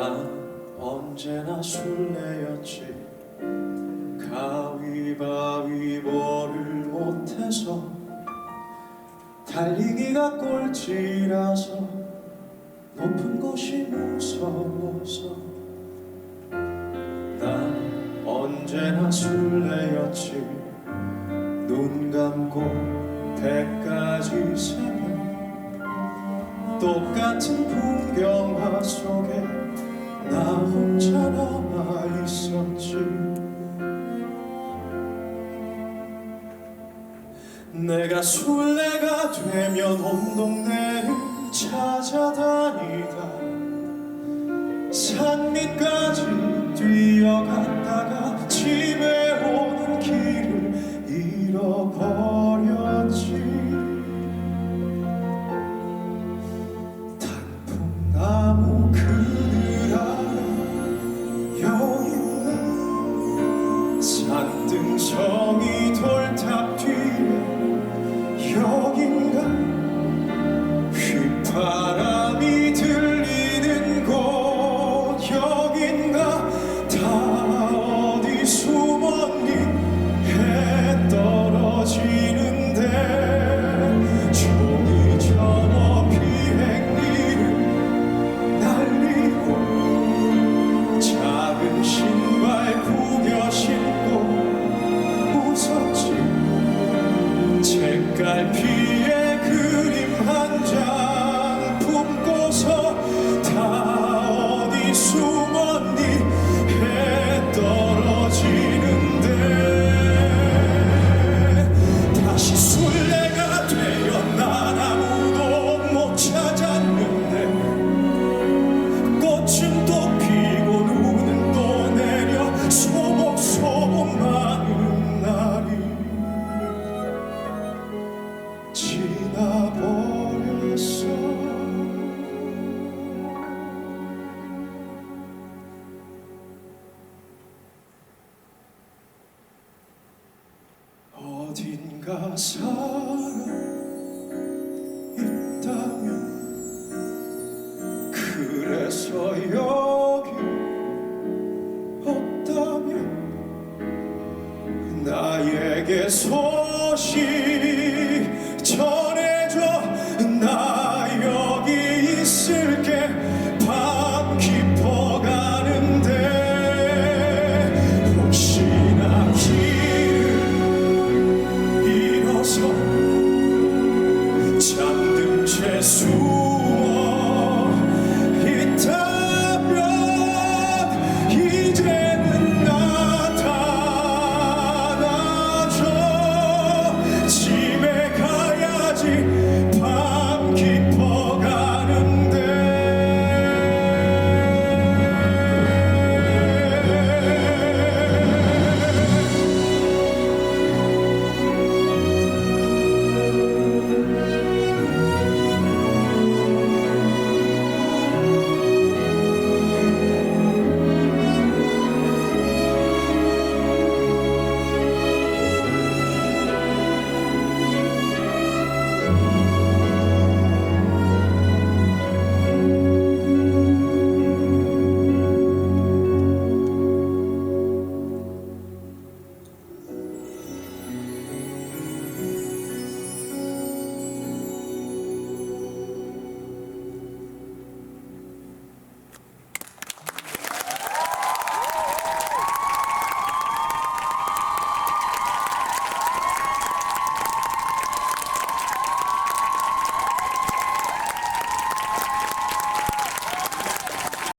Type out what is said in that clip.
난 언제나 술래였지. 가위바위보를 못해서 달리기가 꼴찌라서 높은 곳이 무서워서 난 언제나 술래였지. 눈 감고 배까지 세면 똑같은 풍경화 속에 나 혼자 남아 있었지. 내가 술래가 되면 온 동네를 찾아다니다. 산 밑까지 뛰어갔다가 your 어딘가 살아 있다면 그래서 여기 없다면 나에게 소식